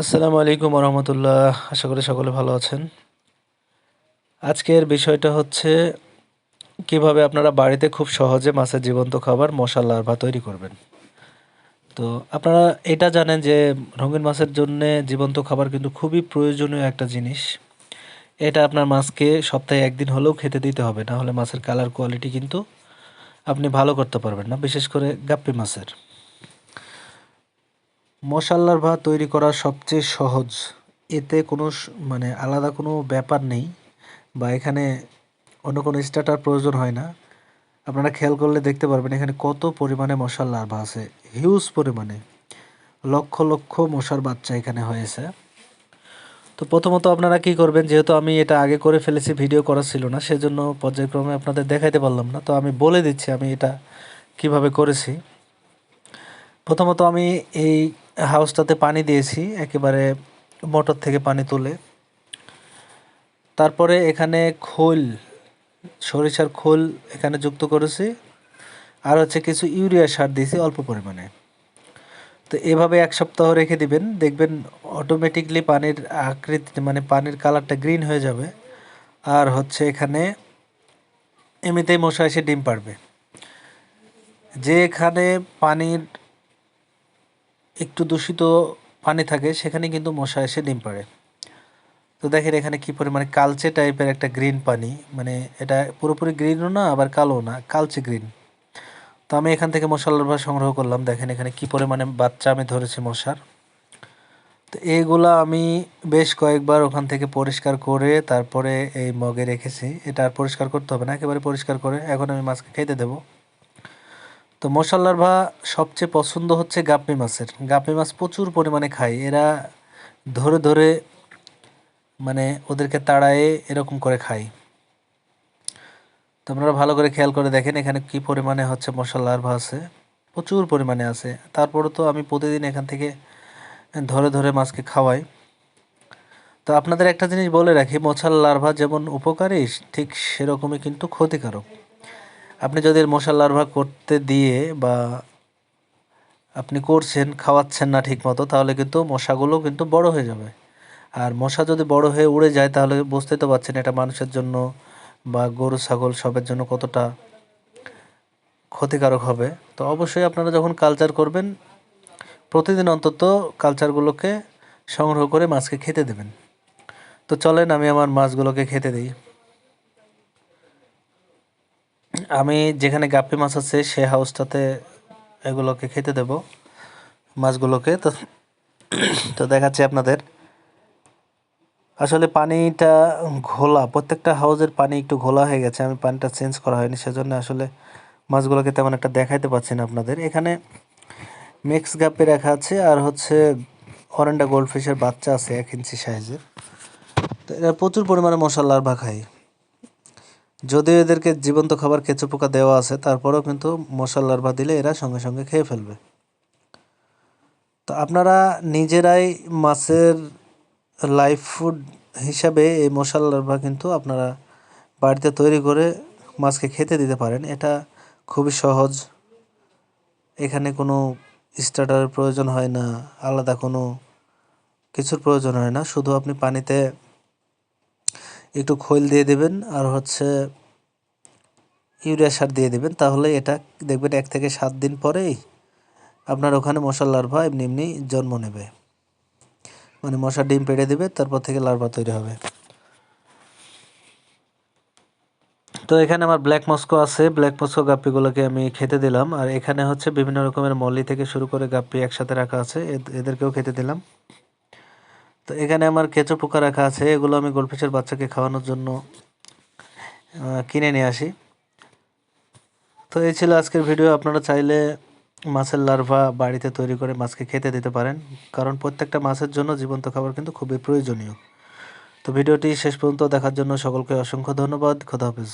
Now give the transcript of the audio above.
আসসালামু আলাইকুম রহমতুল্লাহ আশা করি সকলে ভালো আছেন। আজকের বিষয়টা হচ্ছে, কীভাবে আপনারা বাড়িতে খুব সহজে মাছের জীবন্ত খাবার, মশার লার্ভা তৈরি করবেন। তো আপনারা এটা জানেন যে, রঙিন মাছের জন্য জীবন্ত খাবার কিন্তু খুবই প্রয়োজনীয় একটা জিনিস। এটা আপনার মাছকে সপ্তাহে একদিন হলেও খেতে দিতে হবে, না হলে মাছের কালার কোয়ালিটি কিন্তু আপনি ভালো করতে পারবেন না, বিশেষ করে গাপ্পি মাছের। মশাল্লার ভাত তৈরি করা সবচেয়ে সহজ। এতে কোনো মানে আলাদা কোনো ব্যাপার নেই বা এখানে অন্য কোনো স্টার্টার প্রয়োজন হয় না। আপনারা খেয়াল করলে দেখতে পারবেন এখানে কত পরিমাণে মশার লার্ভা আছে হিউজ পরিমাণে। লক্ষ লক্ষ মশার বাচ্চা এখানে হয়েছে। তো প্রথমত আপনারা কি করবেন, যেহেতু আমি এটা আগে করে ফেলেছি ভিডিও করা ছিল না, সেজন্য পর্যায়ক্রমে আপনাদের দেখাইতে পারলাম না। তো আমি বলে দিচ্ছি আমি এটা কীভাবে করেছি। প্রথমত আমি এই হাউসটাতে পানি দিয়েছি, একেবারে মোটর থেকে পানি তুলে। তারপরে এখানে খোল, সরিষার খোল এখানে যুক্ত করেছি। আর হচ্ছে কিছু ইউরিয়া সার দিয়েছি অল্প পরিমাণে। তো এভাবে এক সপ্তাহ রেখে দিবেন, দেখবেন অটোমেটিকলি পানির আকৃতি মানে পানির কালারটা গ্রিন হয়ে যাবে। আর হচ্ছে এখানে এমনিতেই মশা এসে ডিম পারবে যে এখানে পানির একটু দূষিত পানি থাকে, সেখানে কিন্তু মশা এসে ডিম পাড়ে। তো দেখেন এখানে কি পরিমাণে কালচে টাইপের একটা গ্রিন পানি মানে এটা পুরোপুরি গ্রিনও না, আবার কালো না, কালচে গ্রিন তো আমি এখান থেকে মশার লার্ভা সংগ্রহ করলাম, দেখেন এখানে কি পরিমাণে বাচ্চা আমি ধরেছি মশার। তো এইগুলা আমি বেশ কয়েকবার ওখান থেকে পরিষ্কার করে তারপরে এই মগে রেখেছি, এটা আর পরিষ্কার করতে হবে না, একেবারে পরিষ্কার করে, এখন আমি মাছকে খেতে দেবো। তো মশার লার্ভা সবচেয়ে পছন্দ হচ্ছে গাপ্পি মাছের। গাপ্পি মাছ প্রচুর পরিমাণে খায়। এরা ধরে ধরে মানে ওদেরকে তাড়ায়ে এরকম করে খায়। তো আপনারা ভালো করে খেয়াল করে দেখেন এখানে কি পরিমাণে হচ্ছে মশার লার্ভা আছে। প্রচুর পরিমাণে আছে। তারপরে তো আমি প্রতিদিন এখান থেকে ধরে ধরে মাছকে খাওয়াই। তো আপনাদের একটা জিনিস বলে রাখি মশার লার্ভা যেমন উপকারী, ঠিক সেরকমই কিন্তু ক্ষতিকারক। আপনি যদি মশার লার্ভা করতে দিয়ে বা আপনি করছেন, খাওয়াচ্ছেন না ঠিক মতো তাহলে কিন্তু মশাগুলো কিন্তু বড় হয়ে যাবে। আর মশা যদি বড় হয়ে উড়ে যায়, তাহলে বুঝতে তো পারছেন এটা মানুষের জন্য বা গরু, ছাগল সবের জন্য কতটা ক্ষতিকারক হবে। তো অবশ্যই আপনারা যখন কালচার করবেন, প্রতিদিন অন্তত কালচারগুলোকে সংগ্রহ করে মাছকে খেতে দেবেন। তো চলেন, আমি আমার মাছগুলোকে খেতে দিই। আমি যেখানে গাপ্পি মাছ আছে, সে হাউসটাতে এগুলোকে খেতে দেব, মাছগুলোকে। তো তো দেখাচ্ছি আপনাদের। আসলে পানিটা ঘোলা, প্রত্যেকটা হাউসের পানি একটু ঘোলা হয়ে গেছে, আমি পানিটা চেঞ্জ করা হয়নি, সেজন্য আসলে মাছগুলোকে তেমন একটা দেখাইতে পারছি না আপনাদের। এখানে মিক্স গাপ্পি রাখা আছে, আর হচ্ছে অরেন্ডা গোল্ডফিশের বাচ্চা আছে, এক ইঞ্চি সাইজের তো এরা প্রচুর পরিমাণে মশার লার্ভা খায় যদিও এদেরকে জীবন্ত খাবার কেঁচো পোকা দেওয়া আছে, তারপরেও কিন্তু মশার লার্ভা দিলে এরা সঙ্গে সঙ্গে খেয়ে ফেলবে। তো আপনারা নিজেরাই মাছের লাইফ ফুড হিসাবে এই মশার লার্ভা কিন্তু আপনারা বাড়িতে তৈরি করে মাছকে খেতে দিতে পারেন। এটা খুবই সহজ। এখানে কোনো স্টার্টারের প্রয়োজন হয় না, আলাদা কোনো কিছুর প্রয়োজন হয় না। শুধু আপনি পানিতে একটু খৈল দিয়ে দেবেন আর হচ্ছে ইউরিয়া সার দিয়ে দেবেন। তাহলে এটা দেখবেন এক থেকে সাত দিন পরেই আপনার ওখানে মশার লার্ভা এমনি এমনি জন্ম নেবে। মানে মশার ডিম পেড়ে দেবে, তারপর থেকে লার্ভা তৈরি হবে। তো এখানে আমার ব্ল্যাক মস্কো আছে। ব্ল্যাক মস্কো গাপ্পিগুলোকে আমি খেতে দিলাম। আর এখানে হচ্ছে বিভিন্ন রকমের মলি থেকে শুরু করে গাপ্পি একসাথে রাখা আছে। এদ- এদেরকেও খেতে দিলাম। তো এখানে আমার কেঁচো পোকা রাখা আছে, এগুলো আমি গোলফিশের বাচ্চাকে খাওয়ানোর জন্য কিনে নিয়ে আসি। তো এই ছিল আজকের ভিডিও, আপনারা চাইলে মাছের লার্ভা বাড়িতে তৈরি করে মাছকে খেতে দিতে পারেন, কারণ প্রত্যেকটা মাছের জন্য জীবন্ত খাবার কিন্তু খুবই প্রয়োজনীয়। তো ভিডিওটি শেষ পর্যন্ত দেখার জন্য সকলকে অসংখ্য ধন্যবাদ, খোদা হাফেজ।